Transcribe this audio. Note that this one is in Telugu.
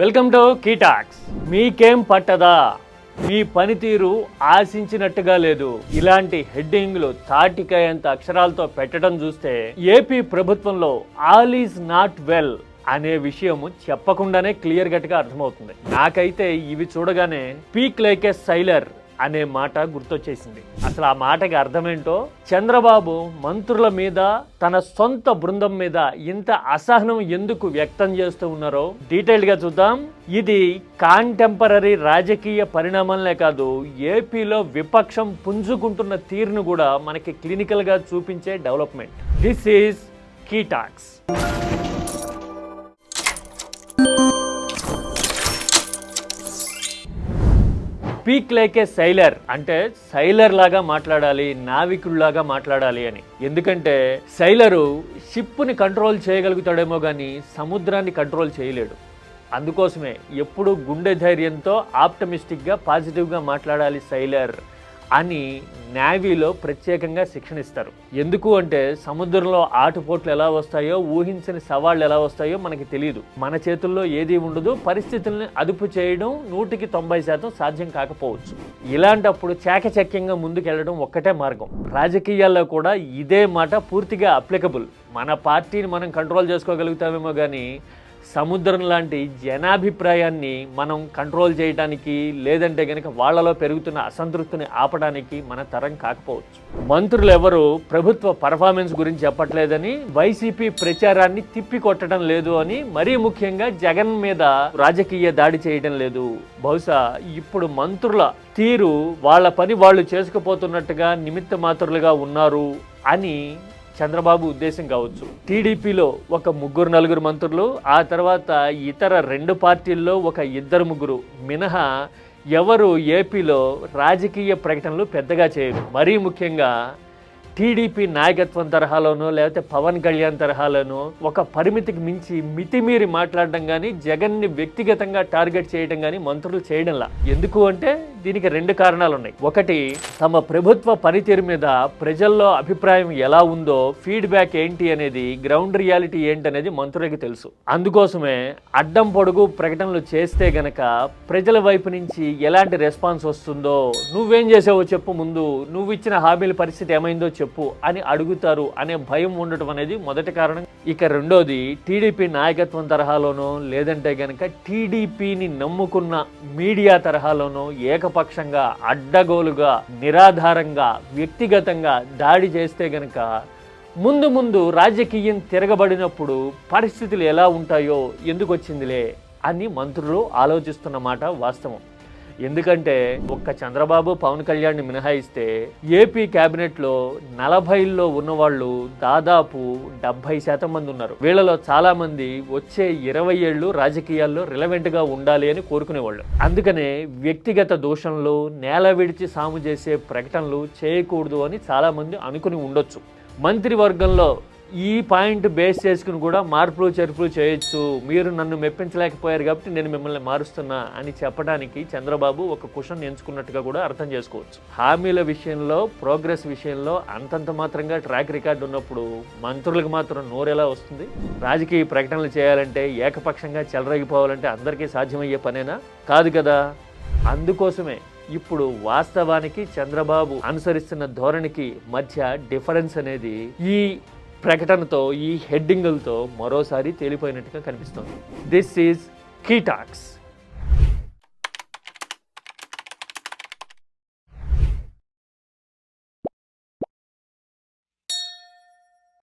Welcome to కీటాక్స్. మీకేం పట్టదా? మీ పనితీరు ఆశించినట్టుగా లేదు. ఇలాంటి హెడ్డింగ్లు తాటికాయంత అక్షరాలతో పెట్టడం చూస్తే ఏపీ ప్రభుత్వంలో ఆల్ ఈజ్ నాట్ వెల్ అనే విషయము చెప్పకుండానే క్లియర్ కట్గా అర్థమవుతుంది. నాకైతే ఇవి చూడగానే పీక్ లైక్ ఏ సైలర్. అనే మాట గుర్తొచ్చేసింది. అసలు ఆ మాటకి అర్థమేంటో చంద్రబాబు మంత్రుల మీద తన సొంత బృందం మీద ఇంత అసహనం ఎందుకు వ్యక్తం చేస్తూ ఉన్నారో డీటెయిల్గా గా చూద్దాం. ఇది కాంటెంపరీ రాజకీయ పరిణామంలే కాదు ఏపీలో విపక్షం పుంజుకుంటున్న తీరును కూడా మనకి క్లినికల్గా చూపించే డెవలప్మెంట్. దిస్ ఈజ్ కీటాక్స్. స్పీక్ లైక్ ఏ సైలర్ అంటే సైలర్ లాగా మాట్లాడాలి నావికుల్లాగా మాట్లాడాలి అని. ఎందుకంటే సైలరు షిప్ని కంట్రోల్ చేయగలుగుతాడేమో కానీ సముద్రాన్ని కంట్రోల్ చేయలేడు. అందుకోసమే ఎప్పుడు గుండె ధైర్యంతో ఆప్టమిస్టిక్గా పాజిటివ్గా మాట్లాడాలి సైలర్. అని నేవీలో ప్రత్యేకంగా శిక్షణ ఇస్తారు. ఎందుకు అంటే సముద్రంలో ఆటుపోట్లు ఎలా వస్తాయో ఊహించని సవాళ్ళు ఎలా వస్తాయో మనకి తెలియదు మన చేతుల్లో ఏది ఉండదు పరిస్థితుల్ని అదుపు చేయడం నూటికి తొంభై శాతం సాధ్యం కాకపోవచ్చు. ఇలాంటప్పుడు చాకచక్యంగా ముందుకెళ్ళడం ఒక్కటే మార్గం. రాజకీయాల్లో కూడా ఇదే మాట పూర్తిగా అప్లికబుల్ మన పార్టీని మనం కంట్రోల్ చేసుకోగలుగుతామేమో కానీ సముద్రం లాంటి జనాభిప్రాయాన్ని మనం కంట్రోల్ చేయడానికి లేదంటే కనుక వాళ్ళలో పెరుగుతున్న అసంతృప్తిని ఆపడానికి మన తరం కాకపోవచ్చు. మంత్రులు ఎవరు ప్రభుత్వ పర్ఫార్మెన్స్ గురించి చెప్పట్లేదని వైసీపీ ప్రచారాన్ని తిప్పి కొట్టడం లేదు అని మరీ ముఖ్యంగా జగన్ మీద రాజకీయ దాడి చేయడం లేదు. బహుశా ఇప్పుడు మంత్రుల తీరు వాళ్ళ పని వాళ్ళు చేసుకుపోతున్నట్టుగా నిమిత్త మాత్రులుగా ఉన్నారు అని చంద్రబాబు ఉద్దేశం కావచ్చు. టీడీపీలో ఒక ముగ్గురు నలుగురు మంత్రులు ఆ తర్వాత ఇతర రెండు పార్టీల్లో ఒక ఇద్దరు ముగ్గురు. మినహా ఎవరు ఏపీలో రాజకీయ ప్రకటనలు పెద్దగా చేయరు. మరీ ముఖ్యంగా టీడీపీ నాయకత్వం తరహాలోనో లేకపోతే పవన్ కళ్యాణ్ తరహాలోనో ఒక పరిమితికి మించి మితిమీరి మాట్లాడడం కానీ జగన్ని వ్యక్తిగతంగా టార్గెట్ చేయడం కానీ మంత్రులు చేయడంలా. ఎందుకు అంటే దీనికి రెండు కారణాలు ఉన్నాయి ఒకటి తమ ప్రభుత్వ పనితీరు మీద ప్రజల్లో అభిప్రాయం ఎలా ఉందో ఫీడ్బ్యాక్ ఏంటి అనేది గ్రౌండ్ రియాలిటీ ఏంటి అనేది మంత్రులకి తెలుసు. అందుకోసమే అడ్డం పొడుగు ప్రకటనలు చేస్తే గనక ప్రజల వైపు నుంచి ఎలాంటి రెస్పాన్స్ వస్తుందో నువ్వేం చేసావో చెప్పు ముందు నువ్వు ఇచ్చిన హామీల పరిస్థితి ఏమైందో చెప్పు అని అడుగుతారు అనే భయం ఉండటం అనేది మొదటి కారణం. ఇక రెండోది టీడీపీ నాయకత్వం తరహాలోనో లేదంటే గనక టీడీపీని నమ్ముకున్న మీడియా తరహాలోనో ఏకపక్షంగా అడ్డగోలుగా నిరాధారంగా వ్యక్తిగతంగా దాడి చేస్తే గనక ముందు ముందు రాజకీయం తిరగబడినప్పుడు పరిస్థితులు ఎలా ఉంటాయో ఎందుకు వచ్చిందిలే అని మంత్రులు ఆలోచిస్తున్నమాట వాస్తవం. ఎందుకంటే ఒక్క చంద్రబాబు పవన్ కళ్యాణ్ని మినహాయిస్తే ఏపీ క్యాబినెట్లో నలభైల్లో ఉన్నవాళ్ళు దాదాపు డెబ్బై శాతం మంది ఉన్నారు. వీళ్ళలో చాలా మంది వచ్చే ఇరవై ఏళ్ళు రాజకీయాల్లో రిలవెంట్గా ఉండాలి అని కోరుకునేవాళ్ళు. అందుకనే వ్యక్తిగత దోషంలో నేల విడిచి సాము చేసే ప్రకటనలు చేయకూడదు అని చాలామంది అనుకుని ఉండొచ్చు. మంత్రివర్గంలో ఈ పాయింట్ బేస్ చేసుకుని కూడా మార్పులు చేర్పులు చేయొచ్చు. మీరు నన్ను మెప్పించలేకపోయారు కాబట్టి నేను మిమ్మల్ని మారుస్తున్నా అని చెప్పడానికి చంద్రబాబు ఒక క్వశ్చన్ ఎంచుకున్నట్టుగా కూడా అర్థం చేసుకోవచ్చు. హామీల విషయంలో ప్రోగ్రెస్ విషయంలో అంతంత మాత్రంగా ట్రాక్ రికార్డు ఉన్నప్పుడు మంత్రులకు మాత్రం నోరెలా వస్తుంది? రాజకీయ ప్రకటనలు చేయాలంటే ఏకపక్షంగా చెలరగిపోవాలంటే అందరికీ సాధ్యమయ్యే పనేనా? కాదు కదా. అందుకోసమే ఇప్పుడు వాస్తవానికి చంద్రబాబు అనుసరిస్తున్న ధోరణికి మధ్య డిఫరెన్స్ అనేది ఈ ప్రకటనతో ఈ హెడ్డింగులతో మరోసారి తేలిపోయినట్టుగా కనిపిస్తోంది. This is కీటాక్స్